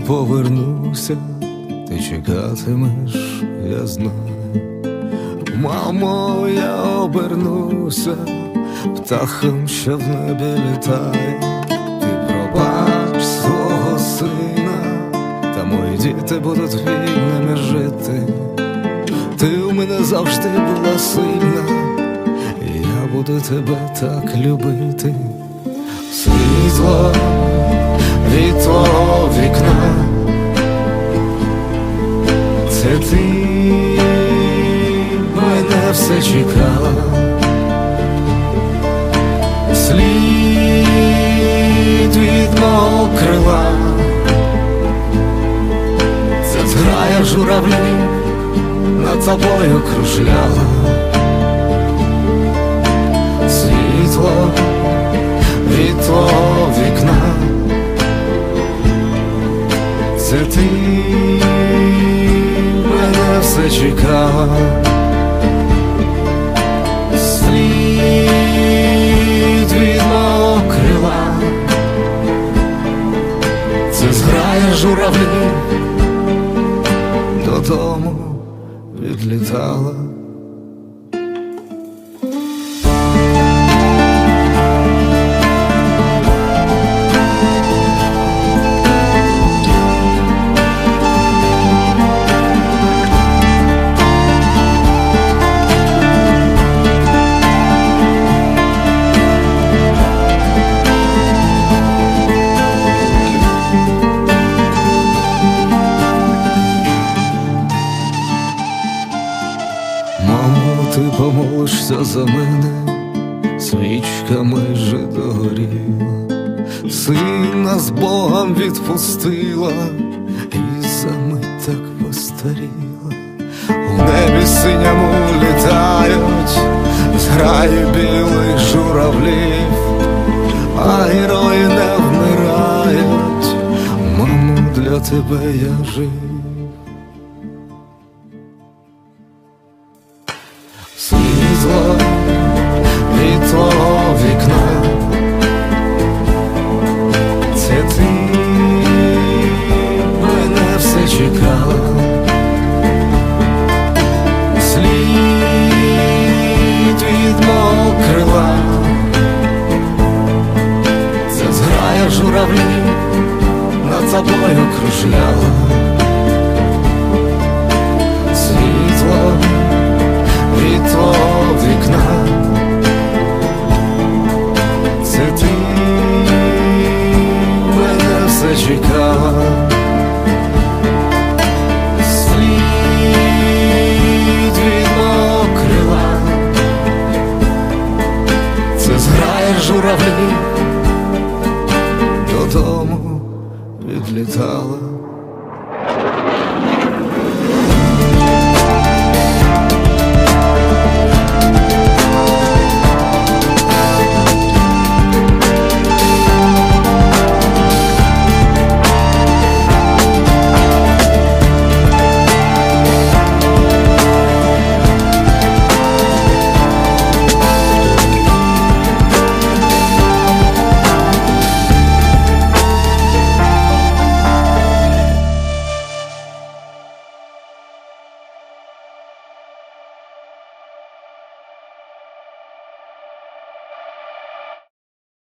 повернуся, ти чекатимеш, я знаю. Мамо, я обернуся птахом, що в небі літає. Ти пробач свого сина, та мої діти будуть вільними жити. Ти у мене завжди була сильна, і я буду тебе так любити. Світло від твого вікна, ти мене все чекала. Слід від мого крила, це зграя журавлів над тобою кружляла. Світло мене все чекала. Слід від мого крила, це зграя журавлів додому відлітала. За мене, свічка майже догоріла, сина з Богом відпустила, і за мить так постаріла. У небі синьому літають, зграї білих журавлів, а герої не вмирають. Мамо, для тебе я жив вікна. Це ти мене все чекала. Слід від мого крила. Це зграя журавлів над собою кружляла. Слід від це зграє журавлі додому підлітала.